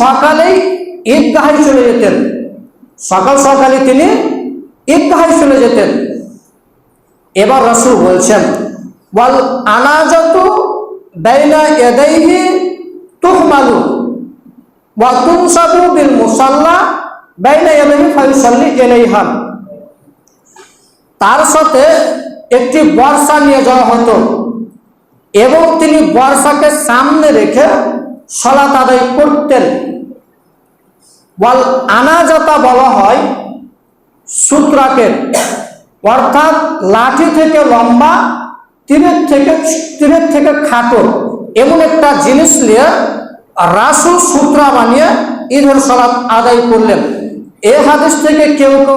সকালেই ঈদগাহে চলে যেতেন। সকাল সকালে তিনি ঈদগাহে চলে যেতেন। এবার রসুল বলছেন বল আনাজাতু বাইনা ইয়াদাইহি তুহমালু ওয়া তুনসাবু বিল মুসাল্লা বাইনা ইয়াদাইহি ফায়ুসাল্লি ইলাইহা। তার সাথে একটি বর্ষা নিয়ে যাওয়া হতো এবং তিনি বর্ষাকে সামনে রেখে সলাত আদায় করতেন। বল আনাজাতা বলা হয় সূত্রাকে অর্থাৎ লাঠি থেকে লম্বা, তীরের থেকে তীরের থেকে খাটো। এমন একটা জিনিস নিয়ে রাসুল সূত্রা বানিয়ে ঈদের সলাৎ আদায় করলেন। এ হাদিস থেকে কেউ কেউ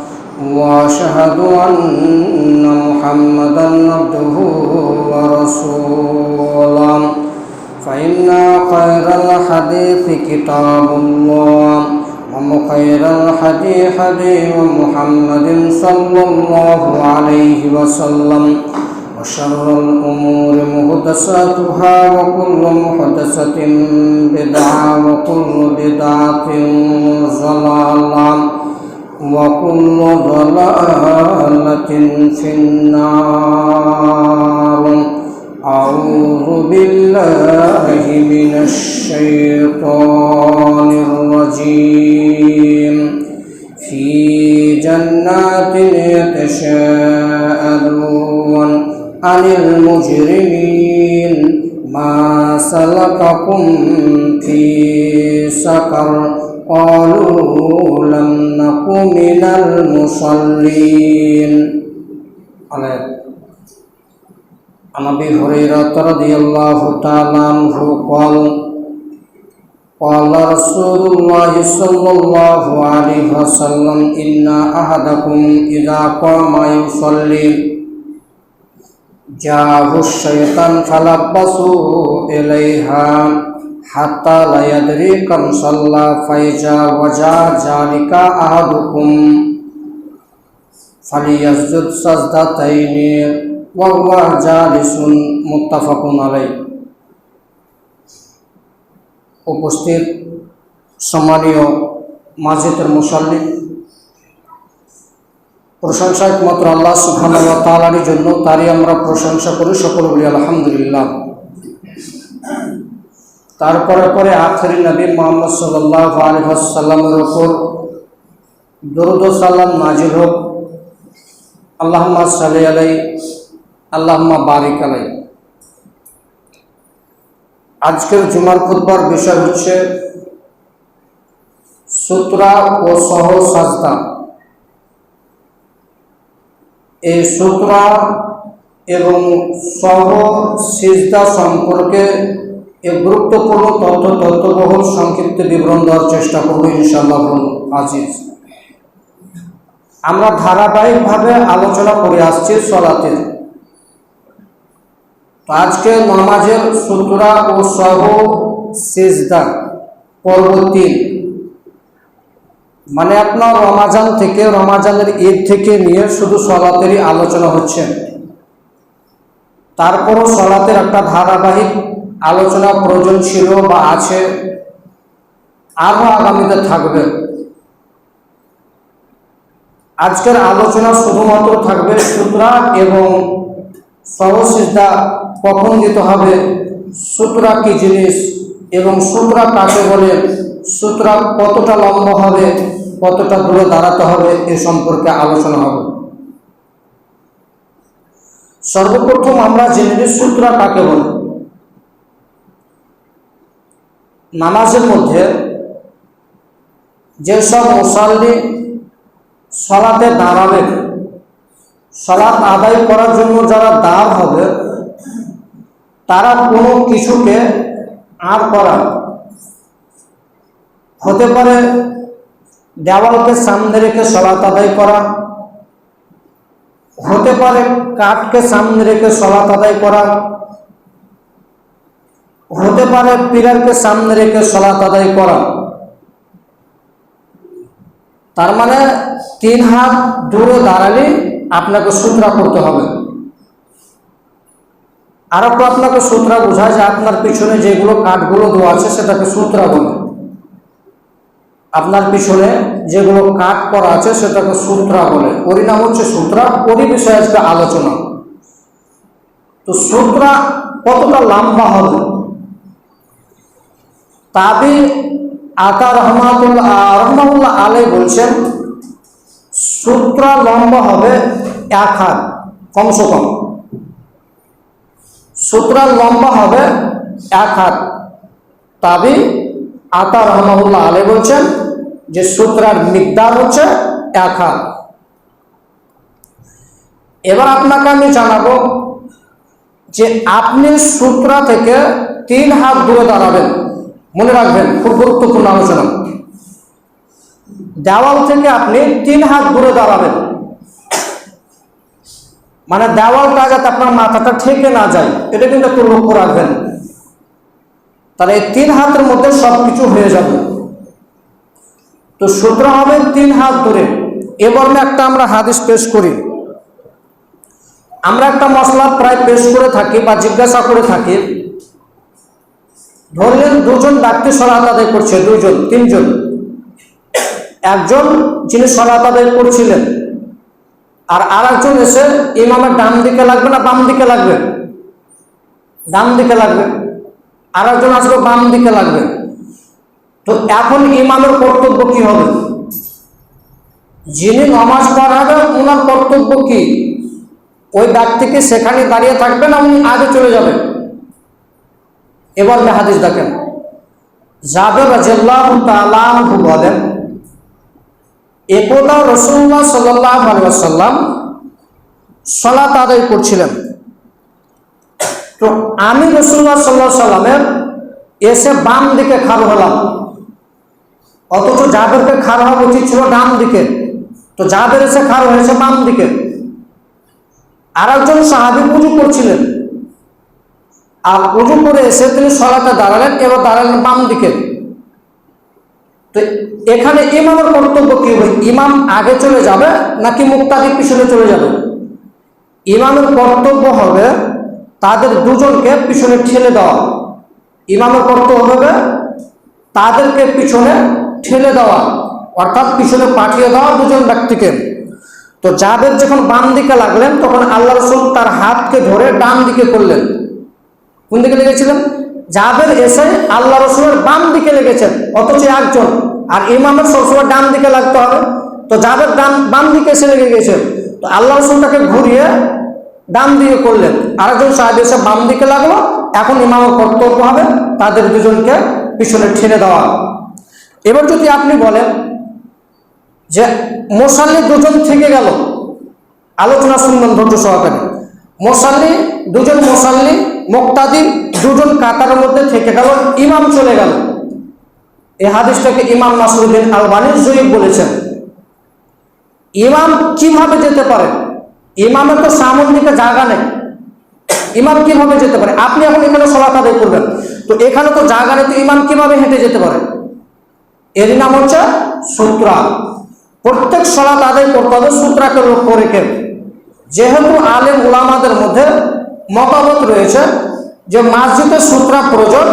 واشهد ان محمدا عبده ورسوله فان خير الحديث كتاب الله وخير الحديث حديث محمد صلى الله عليه وسلم وشر الأمور محدثاتها وكل محدثة بدعة وكل بدعة ضلالة وكل ضلالة في النار أعوذ بالله من الشيطان الرجيم في جنات يتساءلون عن المجرمين ما سلككم في سقر قالوا لم نك من المصلين عليه عن ابي هريره رضي الله تعالى عنه قال قال رسول الله صلى الله عليه وسلم ان احدكم اذا قام يصلي جاءه الشيطان فلبسوا اليها হাত্তা লায়াদরি কম ফাইজা ওয়াজা জালিকা আহাদুকুম। ফালিয়াজুদ সাজদা তাইনি ওয়াহুয়া জালিসুন মুত্তাফাকুন আলাই উপস্থিত সম্মানীয় মাজিদের মুসল্লি প্রশংসা একমাত্র আল্লাহ সুখানি জন্য তারই আমরা প্রশংসা করি, সকল বলি আলহামদুলিল্লাহ। তারপরে পরে আখরি নবী মোহাম্মদ সাল্লাহ আলহাসাল্লামের ওপর দরুদ সাল্লাম নাজির হোক। আল্লাহম্মা সালি আলাই আল্লাহম্মা বারিক আলাই আজকের জুমার খুতবার বিষয় হচ্ছে সুতরা ও সহ সাজদা। এই সুতরা এবং সহ সিজদা সম্পর্কে এ গুরুত্বপূর্ণ তথ্য, তথ্যবহুল সংক্ষিপ্ত বিবরণ দেওয়ার চেষ্টা করব, ইনশাআল্লাহ আজিজ। আমরা ধারাবাহিকভাবে আলোচনা করে আসছি সলাতের। আজকে নামাজের সুতরা ও সহ সিজদা, পর্ব তিন। মানে আপনার রমাজান থেকে, রমাজানের ঈদ থেকে নিয়ে শুধু সলাতেরই আলোচনা হচ্ছে। তারপরও সলাতের একটা ধারাবাহিক আলোচনা প্রয়োজন ছিল বা আছে আরও আগামীতে থাকবে। আজকের আলোচনা শুধুমাত্র থাকবে সুতরা এবং সহসিদ্ধা কখন দিতে হবে, সুতরা কি জিনিস এবং সুতরা কাকে বলে, সুতরা কতটা লম্বা হবে, কতটা দূরে দাঁড়াতে হবে এ সম্পর্কে আলোচনা হবে। সর্বপ্রথম আমরা জেনে নিই সুতরা কাকে বলে। নামাজের মধ্যে যেসব মুসাল্লি সলাতে দাঁড়াবেন সলাৎ আদায় করার জন্য যারা দাঁড় হবে, তারা কোনো কিছুকে আর করা হতে পারে দেওয়ালকে সামনে রেখে সলাৎ আদায় করা, হতে পারে কাঠকে সামনে রেখে সলাৎ আদায় করা হতে পারে পিলারকে সামনে রেখে সলাৎ আদায় করা। তার মানে তিন হাত দূরে দাঁড়ালে আপনাকে সূত্রা করতে হবে। আর একটু আপনাকে সূত্রা বোঝায় যে আপনার পিছনে যেগুলো কাঠগুলো দেওয়া আছে সেটাকে সূত্রা বলে। আপনার পিছনে যেগুলো কাঠ করা আছে সেটাকে সূত্রা বলে। নাম হচ্ছে সূত্রা। ওরই বিষয়ে আজকে আলোচনা। তো সূত্রা কতটা লম্বা হবে? তাবি আতা রহমাতুল্লাহ রহমাউল্লাহ আলাই বলছেন, সূত্রা লম্বা হবে এক হাত কমসে কম। সূত্রার লম্বা হবে এক হাত। তাবি আতা রহমাউল্লাহ আলাই বলছেন যে সূত্রার মিকদার হচ্ছে এক হাত। এবার আপনাকে আমি জানাব যে আপনি সূত্রা থেকে তিন হাত দূরে দাঁড়াবেন। মনে রাখবেন, খুব গুরুত্বপূর্ণ আলোচনা। দেওয়াল থেকে আপনি তিন হাত দূরে দাঁড়াবেন। মানে দেওয়ালটা যাতে আপনার মাথাটা ঠেকে না যায়, এটা কিন্তু একটু লক্ষ্য রাখবেন। তাহলে এই তিন হাতের মধ্যে সব কিছু হয়ে যাবে। তো সূত্র হবে তিন হাত দূরে। এবার একটা আমরা হাদিস পেশ করি। আমরা একটা মশলা প্রায় পেশ করে থাকি বা জিজ্ঞাসা করে থাকি। ধরলেন দুজন ব্যক্তি সলাত আদায় করছে, দুজন, তিনজন। একজন যিনি সলাত আদায় করছিলেন, আর আর একজন এসে ইমামের ডান দিকে লাগবে না বাম দিকে লাগবে? ডান দিকে লাগবে। আর একজন আসবে বাম দিকে লাগবে। তো এখন ইমামের কর্তব্য কি হবে? যিনি নমাজ পড়াবে ওনার কর্তব্য কি? ওই ব্যক্তিকে সেখানে দাঁড়িয়ে থাকবে না উনি আগে চলে যাবেন। এবার হাদিস দেখেন। জাবের বলেন একদা রসুল্লাহ ওয়াসাল্লাম সালাত আদায় করছিলেন। তো আমি রসুল্লাহ সাল্লাহ সাল্লামের এসে বাম দিকে খাড় হলাম। অথচ জাবেরকে খাড় হওয়া উচিত ছিল ডান দিকে। তো জাবের এসে খাড় হয়েছে বাম দিকে। আর একজন সাহাবি পুজো করছিলেন। আর উজু করে এসে তিনি সলাতে দাঁড়ালেন, এবার দাঁড়ালেন বাম দিকে। তো এখানে ইমামের কর্তব্য কি হবে? ইমাম আগে চলে যাবে নাকি মুক্তাদি পিছনে চলে যাবে? ইমামের কর্তব্য হবে তাদের দুজনকে পিছনে ঠেলে দেওয়া। ইমামের কর্তব্য হবে তাদেরকে পিছনে ঠেলে দেওয়া, অর্থাৎ পিছনে পাঠিয়ে দেওয়া দুজন ব্যক্তিকে। তো যাদের যখন বাম দিকে লাগলেন, তখন আল্লাহ রসুল তার হাতকে ধরে ডান দিকে করলেন। কোন দিকে লেগেছিলেন যাদের এসে আল্লাহ রসুলের বাম দিকে লেগেছেন অথচ একজন। আর ইমামের সবসময় ডান দিকে লাগতে হবে। তো যাদের ডান বাম দিকে এসে লেগে গেছেন তো আল্লাহ রসুল তাকে ঘুরিয়ে ডান দিকে করলেন। আরেকজন সাহেব এসে বাম দিকে লাগল। এখন ইমামের কর্তব্য হবে তাদের দুজনকে পিছনে ঠেলে দেওয়া। এবার যদি আপনি বলেন যে মোসাল্লি দুজন থেকে গেল, আলোচনা শুনবেন ধৈর্য সহকারে। মোসাল্লি দুজন মোসাল্লি মোক্তাদি দুজন কাতারের মধ্যে থেকে গেল, ইমাম চলে গেল। এই হাদিসটাকে ইমাম নাসরুদ্দিন আলবানি জয়ীব বলেছেন। ইমাম কীভাবে যেতে পারে? ইমামের তো সামন জায়গা নেই। ইমাম কীভাবে যেতে পারে? আপনি এখন এখানে সলাত আদায় করবেন। তো এখানে তো জায়গা নেই, তো ইমাম কীভাবে হেঁটে যেতে পারে? এর নাম হচ্ছে সূত্রা প্রত্যেক সলাত আদায় করতে হবে সূত্রাকে লক্ষ্য রেখে। যেহেতু আলেম উলামাদের মধ্যে মতামত রয়েছে যে মসজিদে সূত্রা প্রয়োজন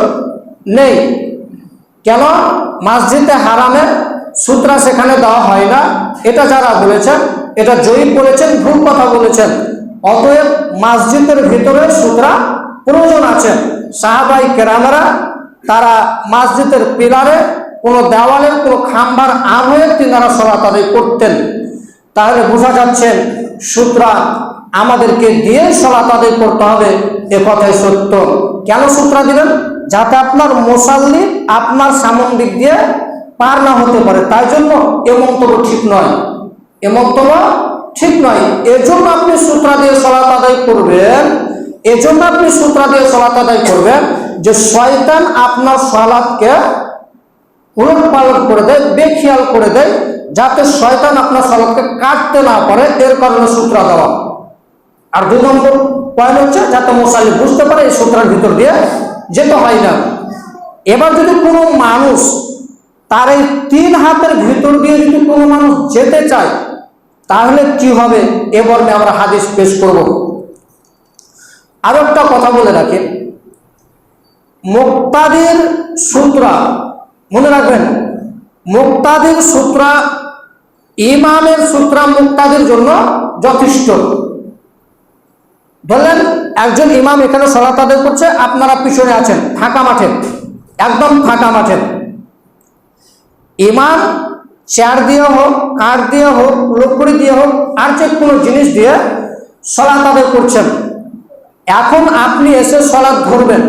নেই। কেন? মসজিদে হারামে সূত্রা সেখানে দেওয়া হয় না। এটা যারা বলেছেন, এটা জয়ীব বলেছেন ভুল কথা বলেছেন। অতএব মসজিদের ভিতরে সূত্রা প্রয়োজন আছে। সাহাবাই কেরামেরা তারা মসজিদের পিলারে কোনো দেওয়ালের কোনো খাম্বার হয়ে তিনারা সলাত আদায় করতেন। তাহলে বোঝা যাচ্ছে সূত্রা আমাদেরকে দিয়ে সলাত আদায় করতে হবে, এ কথাই সত্য। কেন সূত্রা দিলেন? যাতে আপনার মোসাল্লি আপনার সামন দিক দিয়ে পার না হতে পারে। তাই জন্য এ মন্তব্য ঠিক নয়। এ মন্তব্য ঠিক নয়। এজন্য আপনি সূত্রা দিয়ে সলাত আদায় করবেন। এজন্য আপনি সূত্রা দিয়ে সলাত আদায় করবেন যে শয়তান আপনার সলাৎকে উলট পালট করে দেয়, বেখেয়াল করে দেয় শয়তান আপনার সলাৎকে কাটতে না পারে, এর কারণে সূত্রা দেওয়া। আর দুই নম্বর পয়েন্ট হচ্ছে, যাতে মশালি বুঝতে পারে, এই সূত্রের ভিতর দিয়ে যেতে হয় না। এবার যদি কোনো মানুষ তার এই তিন হাতের ভিতর দিয়ে যদি কোনো মানুষ যেতে চায়, তাহলে কি হবে? এ আমরা হাদিস পেশ করব। আরও একটা কথা বলে রাখি। মুক্তাদির সূত্রা, মনে রাখবেন, মুক্তাদির সূত্রা ইমামের সূত্রা মুক্তাদের জন্য যথেষ্ট। বললেন, একজন ইমাম এখানে সলাত আদায় করছে, আপনারা পিছনে আছেন, ফাঁকা মাঠে, একদম ফাঁকা মাঠে। ইমাম চেয়ার দিয়ে হোক, কাঠ দিয়ে হোক লকড়ি দিয়ে হোক, আর যে কোনো জিনিস দিয়ে সলাত আদায় করছেন। এখন আপনি এসে সলাৎ ধরবেন।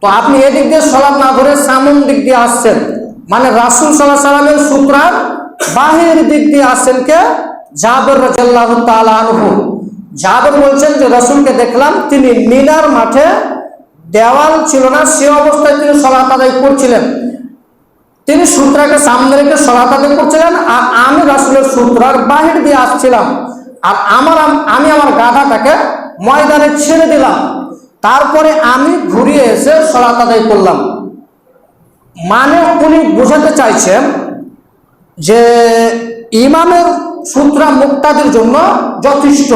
তো আপনি এদিক দিয়ে সলাৎ না ধরে সামন দিক দিয়ে আসছেন। মানে রাসুল সাল্লাহ সাল্লামের সূত্রার বাহির দিক দিয়ে আসছেন কে? জাবের রাজাল্লাহ আনহু। জাবের বলছেন যে, রসুলকে দেখলাম তিনি মিনার মাঠে দেওয়াল ছিল না, সে অবস্থায় তিনি সলাত আদায় করছিলেন। তিনি সূত্রাকে সামনে রেখে সলাত আদায় করছিলেন আর আমি রাসুলের সূত্রার বাহির দিয়ে আসছিলাম আর আমার আমি আমার গাধাটাকে ময়দানে ছেড়ে দিলাম। তারপরে আমি ঘুরিয়ে এসে সলাত আদায় করলাম। মানে উনি বোঝাতে চাইছেন যে ইমামের সূত্রা মুক্তাদের জন্য যথেষ্ট।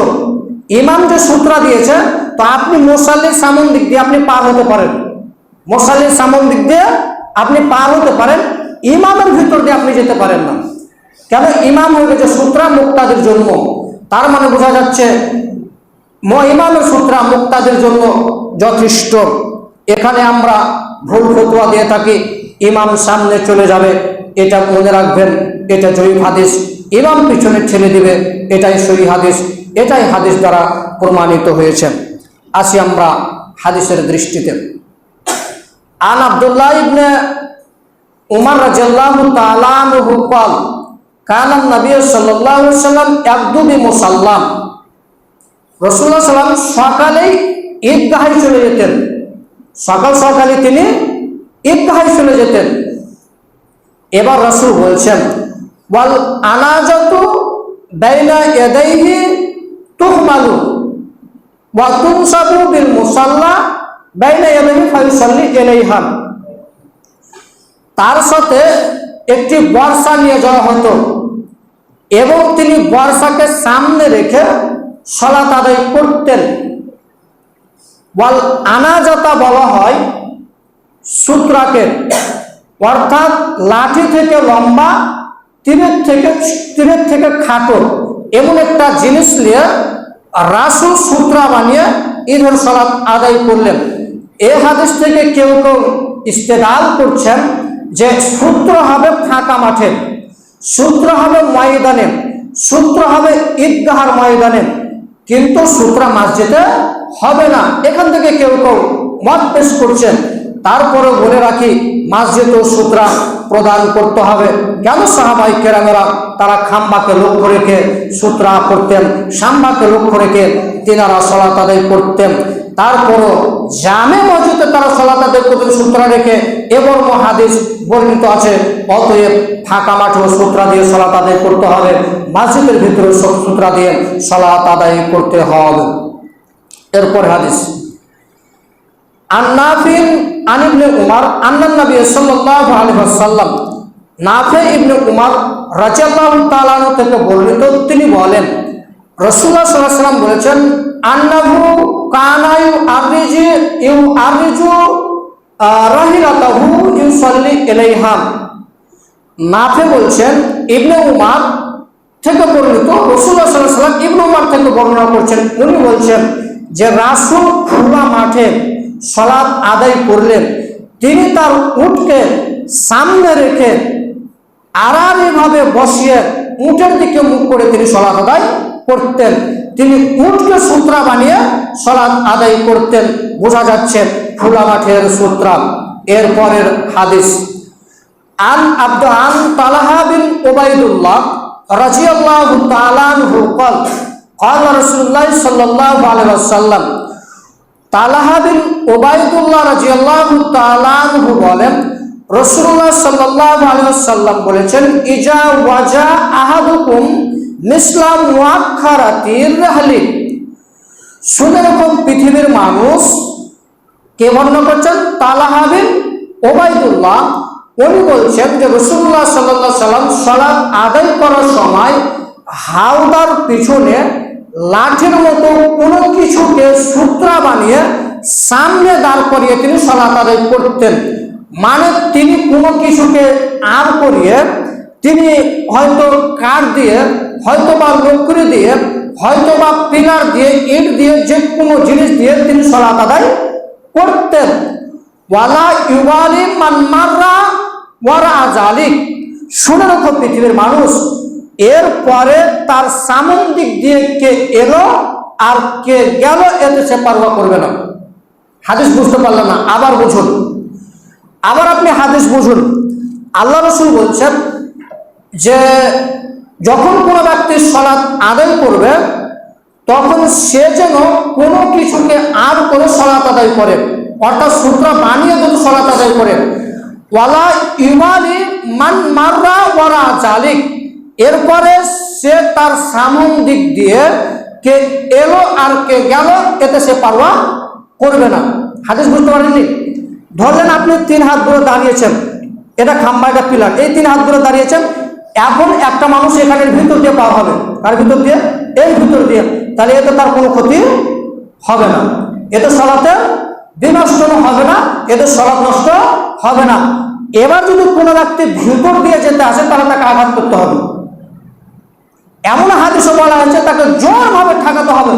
ইমাম যে সূত্রা দিয়েছে, তো আপনি মোসাল্লির সামন দিক দিয়ে আপনি পার হতে পারেন। মোসাল্লির সামন দিক দিয়ে আপনি পার হতে পারেন, ইমামের ভিতর দিয়ে আপনি যেতে পারেন না। কেন? ইমাম হয়ে গেছে সূত্রা মুক্তাদের জন্য। তার মানে বোঝা যাচ্ছে ইমামের সূত্রা মুক্তাদের জন্য যথেষ্ট। এখানে আমরা ভুল ফতুয়া দিয়ে থাকি, ইমাম সামনে চলে যাবে। এটা মনে রাখবেন এটা জয়ী হাদিস ইমাম পিছনে ঠেলে দিবে এটাই সহি হাদিস এটাই হাদিস দ্বারা প্রমাণিত হয়েছে আসি আমরা হাদিসের দৃষ্টিতে আন আব্দুল্লাহ ইবনে উমর রাদিয়াল্লাহু তাআলা আনহু قال كان النبي صلى الله عليه وسلم يغدو بمصلى রসুল্লাহ সাল্লাম সকালেই ঈদগাহে চলে যেতেন সকাল সকালে তিনি ঈদগাহে চলে যেতেন এবার রসুল বলছেন, ওয়াল আনাজাতু বাইনা ইয়াদাইহি তুহমালু ওয়া তুনসাবু বিল মুসাল্লা বাইনা ইয়াদাইহি ফায়ুসাল্লি ইলাইহা। তার সাথে একটি বর্ষা নিয়ে যাওয়া হতো এবং তিনি বর্ষাকে সামনে রেখে সলাত আদায় করতেন। বল আনাজাতা বলা হয় সূত্রাকে। অর্থাৎ লাঠি থেকে লম্বা, তীরের থেকে তীরের থেকে খাটো এমন একটা জিনিস নিয়ে রাসুল সূত্রা বানিয়ে ঈদের সলাৎ আদায় করলেন। এ হাদিস থেকে কেউ কেউ ইস্তেদাল করছেন যে সূত্র হবে ফাঁকা মাঠে, সূত্র হবে ময়দানে, সূত্র হবে ঈদগাহার ময়দানে, কিন্তু সূত্রা মসজিদে হবে না। এখান থেকে কেউ কেউ মত পেশ করছেন। তারপরে বলে রাখি, মসজিদ ও সূত্রা প্রদান করতে হবে। কেন সাহাবাই কেরামেরা তারা খাম্বাকে লক্ষ্য রেখে সূত্রা করতেন সাম্বাকে লক্ষ্য রেখে তিনারা সলাত আদায় করতেন? তারপরও জামে মসজিদে তারা সলাত আদায় করতেন, সূত্রা রেখে। এবং হাদিস বর্ণিত আছে, অতএব ফাঁকা মাঠে সূত্রা দিয়ে সলাত আদায় করতে হবে, মসজিদের ভিতরে সূত্রা দিয়ে সলাত আদায় করতে হবে। এরপর হাদিস। আন্নাফিন আনিবনে উমার আন্নান নবী সাল্লাল্লাহু আলাইহি ওয়াসাল্লাম নাফে ইবনে উমার রাদিয়াল্লাহু তাআলা আনহু থেকে বর্ণিত তিনি বলেন আলাইহি ওয়াসাল্লাম বলেছেন, আন্নাহু কানায়ু আররিজি ইউ আররিজু রাহিলাতাহু ইউসাল্লি ইলাইহা। নাফে বলছেন, ইবনে উমার থেকে বর্ণিত, রসুল্লাহ সাল্লাহ সাল্লাম ইবনে উমার থেকে বর্ণনা করছেন। উনি বলছেন যে রাসুল খোলা মাঠে সলাৎ আদায় করলেন তিনি তার উটকে সামনে রেখে আড়াআড়িভাবে বসিয়ে উটের দিকে মুখ করে তিনি সলাৎ আদায় করতেন তিনি উটকে সূত্রা বানিয়ে সলাৎ আদায় করতেন বোঝা যাচ্ছে খোলা মাঠের সূত্রা এরপরের হাদিস আন আব্দ আন তালাহা বিন ওবাইদুল্লাহ রাজিয়াল্লাহু তাআলা আনহু قال قال رسول الله صلى الله عليه وسلم তালাহা বিন ওবায়দুল্লাহ রাজিয়াল্লাহু তাআলা আনহু বলেন, রাসূলুল্লাহ সাল্লাল্লাহু আলাইহি ওয়াসাল্লাম বলেছেন, ইজা ওয়াজা আহাদুকুম মিসলাম মুআক্ষারাতির রাহলি। শুনে রকম পৃথিবীর মানুষ কে বর্ণনা করছেন? তালাহা বিন ওবায়দুল্লাহ। উনি বলছেন যে রসুল্লাহ সাল্লাহ সাল্লাম সালাদ আদায় করার সময় হাওদার পিছনে লাঠির মতো কোনো কিছুকে সূত্রা বানিয়ে সামনে দাঁড় করিয়ে তিনি সালাত আদায় করতেন। মানে তিনি কোনো কিছুকে আর করিয়ে তিনি হয়তো কাঠ দিয়ে হয়তো বা লকড়ি দিয়ে হয়তো বা পিলার দিয়ে, ইট দিয়ে, যে কোনো জিনিস দিয়ে তিনি সলাত আদায় করতেন। ওয়ালা ইউবালি মানমাররা ওয়ারা জালিক শুনে রাখো পৃথিবীর মানুষ এরপরে তার সামন দিক দিয়ে কে এলো আর কে গেল এতে সে পারবা করবে না। হাদিস বুঝতে পারলেন না, আবার বুঝুন। আবার আপনি হাদিস বুঝুন। আল্লাহ রসুল বলছেন যে, যখন কোনো ব্যক্তি সলাৎ আদায় করবে, তখন সে যেন কোনো কিছুকে আর করে সলাৎ আদায় করে। অর্থাৎ সূত্র বানিয়ে যদি সলাৎ আদায় করে। ওয়ালা ইমানি মান মাররা ওয়ারা জালিক। এরপরে সে তার সামন দিক দিয়ে কে এলো আর কে গেল, এতে সে পারওয়া করবে না। হাদিস বুঝতে পারেননি? ধরলেন আপনি তিন হাত দূরে দাঁড়িয়েছেন। এটা খাম্বা এটা পিলার। এই তিন হাত দূরে দাঁড়িয়েছেন। এখন একটা মানুষ এখানের ভিতর দিয়ে পার হবে। তার ভিতর দিয়ে? এই ভিতর দিয়ে। তাহলে এতে তার কোনো ক্ষতি হবে না। এতে সলাতে বিনষ্ট হবে না। এতে সলাপ নষ্ট হবে না। এবার যদি কোনো ব্যক্তি ভিতর দিয়ে যেতে আসে, তাহলে তাকে আঘাত করতে হবে। এমন বলা হয়েছে, তাকে জোরভাবে ঠেকাতে হবে।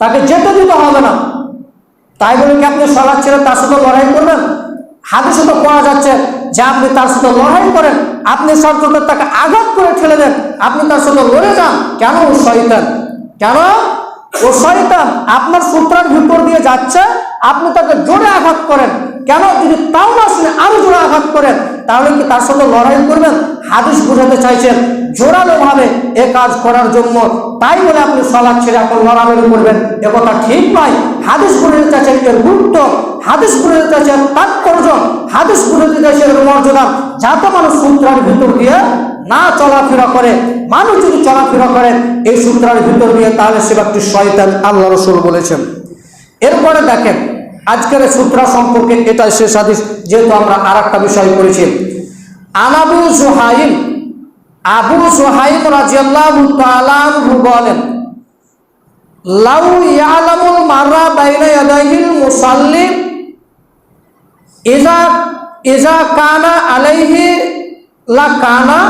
তাকে যেতে দিতে হবে না। তাই বলে কি আপনি সলাদ ছেড়ে তার সাথে লড়াই করবেন? হাদিসে তো পাওয়া যাচ্ছে যে আপনি তার সাথে লড়াই করেন, আপনি সর্বত তাকে আঘাত করে ঠেলে দেন, আপনি তার সাথে লড়ে যান। কেন ও শয়তান? কেন? ও শয়তান আপনার সূত্রার ভিতর দিয়ে যাচ্ছে, আপনি তাকে জোরে আঘাত করেন। কেন যদি তাও না শুনে আরও জোরে আঘাত করেন? তাহলে কি তার সঙ্গে লড়াই করবেন? হাদিস বোঝাতে চাইছেন, জোরালো ভাবে এ কাজ করার জন্য। তাই বলে আপনি সলাদ ছেড়ে এখন লড়ালড়ি করবেন। এ কথা ঠিক নয়। হাদিস বোঝাতে চাইছেন এর গুরুত্ব। হাদিস বোঝাতে চাইছেন তাৎপর্য। হাদিস বোঝাতে চাইছেন এর মর্যাদা। যাতে মানুষ সূত্রের ভিতর দিয়ে না চলাফেরা করে। মানুষ যদি চলাফেরা করে, এই সূত্রের ভিতর দিয়ে তাহলে সে ব্যক্তি শয়তান, আল্লাহ রসুল বলেছেন। এরপরে দেখেন আজকের সূত্র সম্পর্কে এটাই শেষ হাদিস যেহেতু আমরা আর একটা বিষয় করেছি আনাবু জোহাইম আবু সোহাইম রাজিয়াল্লাহু তাআলা আনহু বলেন, লাউ ইয়ালামুল মাররা বাইনা ইয়াদাইহিল মুসাল্লি ইজা ইজা কানা আলাইহি লা কানা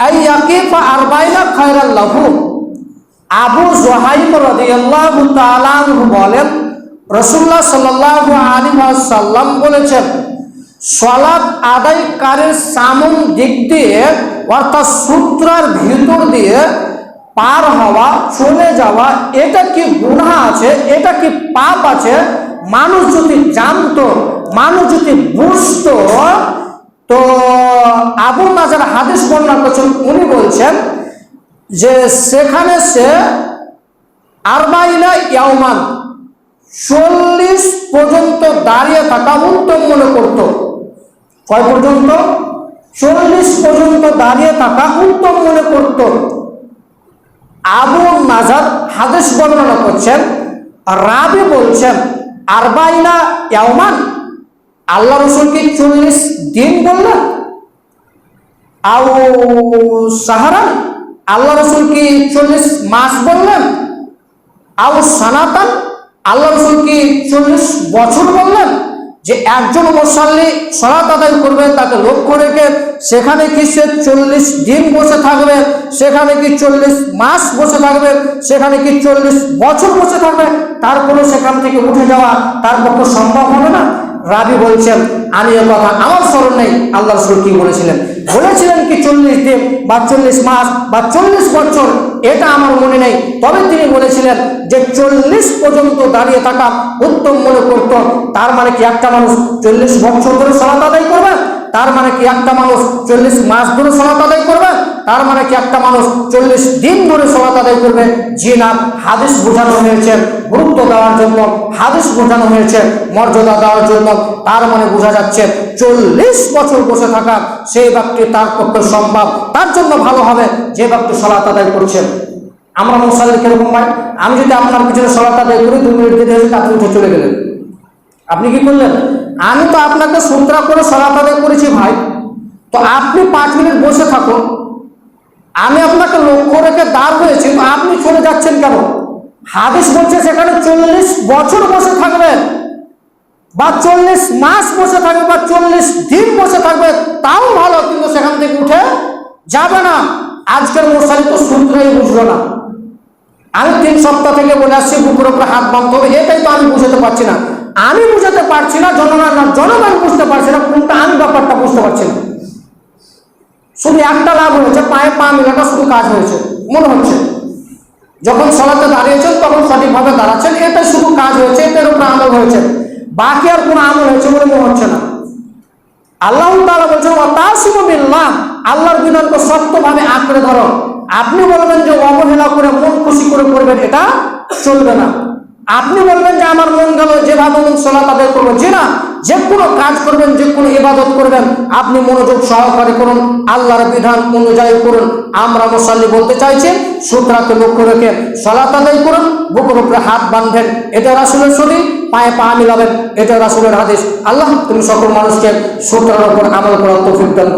আই ইয়াকিফা আরবাইনা খায়রাল লাহু। আবু জোহাইম রাদিয়াল্লাহু তাআলা বলেন রাসূলুল্লাহ সাল্লাল্লাহু আলাইহি ওয়াসাল্লাম বলেছেন সলাপ আদায়কারীর সামন দিক দিয়ে অর্থাৎ সূত্রার ভিতর দিয়ে পার হওয়া, চলে যাওয়া, এটা কি গুণা আছে, এটা কি পাপ আছে? মানুষ যদি জানতো, মানুষ যদি বুঝতো, তো আবু নাজার হাদিস বর্ণনা করছেন, উনি বলছেন যে সেখানে সে আরবাইলা ইয়াউমান চল্লিশ পর্যন্ত দাঁড়িয়ে থাকা উত্তম মনে করত। কয় পর্যন্ত? চল্লিশ পর্যন্ত দাঁড়িয়ে থাকা উত্তম মনে করত। আবু নাজার হাদিস বর্ণনা করছেন, রাবি বলছেন, আরবাইনা ইয়াউমান আল্লাহ রসুল কি চল্লিশ দিন বললেন? আউ সাহারান, আল্লাহ রসুল কি চল্লিশ মাস বললেন? আউ সানাতান আল্লাহ রসুল কি চল্লিশ বছর বললেন যে একজন মুসাল্লি সলাত আদায় করবে, তাকে লক্ষ্য রেখে সেখানে কি সে চল্লিশ দিন বসে থাকবে, সেখানে কি চল্লিশ মাস বসে থাকবে, সেখানে কি চল্লিশ বছর বসে থাকবে তারপরে সেখান থেকে উঠে যাওয়া তার পক্ষে সম্ভব হবে না? রাবি বলছেন, আমি এ কথা আমার স্মরণ নেই। আল্লাহ রসুল কি বলেছিলেন? বলেছিলেন কি, চল্লিশ দিন বা চল্লিশ মাস বা চল্লিশ বছর, এটা আমার মনে নেই। তবে তিনি বলেছিলেন যে, চল্লিশ পর্যন্ত দাঁড়িয়ে থাকা উত্তম মনে করত। তার মানে কি একটা মানুষ চল্লিশ বছর ধরে সলাত আদায় করবে? তার মানে কি একটা মানুষ চল্লিশ মাস ধরে সলাত আদায় করবে? তার মানে কি একটা মানুষ চল্লিশ দিন ধরে সলাত আদায় করবে? জি না, হাদিস বোঝানো হয়েছে গুরুত্ব দেওয়ার জন্য হাদিস বোঝানো হয়েছে, মর্যাদা দেওয়ার জন্য। তার মানে বোঝা যাচ্ছে, চল্লিশ বছর বসে থাকা সেই ব্যক্তি তার পক্ষে সম্ভব, তার জন্য ভালো হবে, যে ব্যক্তি সলাত আদায় করছেন আমরা মুসাল্লি কীরকম ভাই? আমি যদি আপনার পিছনে সলাত আদায় করি, দু মিনিট দিতে হয়েছে, আপনি উঠে চলে গেলেন। আপনি কি করলেন? আমি তো আপনাকে সূত্রা করে সলাত আদায় করেছি ভাই। তো আপনি পাঁচ মিনিট বসে থাকুন। আমি আপনাকে লক্ষ্য রেখে দাঁড় হয়েছি আপনি চলে যাচ্ছেন কেন? হাদিস বলছে সেখানে চল্লিশ বছর বসে থাকবেন বা চল্লিশ মাস বসে থাকবে বা চল্লিশ দিন বসে থাকবে, তাও ভালো, কিন্তু সেখান থেকে উঠে যাবে না। আজকের মশাই তো সূত্রই বুঝলো না। আমি তিন সপ্তাহ থেকে বলে আসছি, বুকুর উপরে হাত বাঁধতে হবে, এটাই তো আমি বুঝতে পারছি না। আমি বুঝাতে পারছি না, জনগণ জনগণ বুঝতে পারছি না, কোনটা আমি ব্যাপারটা বুঝতে পারছি না। শুধু একটা লাভ হয়েছে, পায়ে পা মিলাটা শুধু কাজ হয়েছে, মনে হচ্ছে। যখন সলাতে দাঁড়িয়েছেন, তখন সঠিকভাবে দাঁড়াচ্ছেন। এটা শুধু কাজ হয়েছে এটার উপরে আমল হয়েছে। বাকি আর কোনো আমল হয়েছে বলে মনে হচ্ছে না। আল্লাহ তাআলা বলছেন বিল্লাহ আল্লাহর বিধানকে শক্তভাবে আঁকড়ে ধরো। আপনি বলবেন যে অবহেলা করে, মন খুশি করে করবেন, এটা চলবে না। আপনি বলবেন যে আমার মন গেল যেভাবে মন সোলা তাদের করব। যে না, যে কোনো কাজ করবেন, যে কোনো ইবাদত করবেন, আপনি মনোযোগ সহকারে করুন, আল্লাহর বিধান অনুযায়ী করুন। আমরা মুসাল্লি বলতে চাইছি সূত্রাকে লক্ষ্য রেখে সলাত আদায় করুন, বুকের উপরে হাত বাঁধবেন এটা রাসুলের সদি পায়ে পা মিলাবেন। এটা রাসুলের হাদিস। আল্লাহ তুমি সকল মানুষকে সূত্রের উপর আমল করার তৌফিক দান।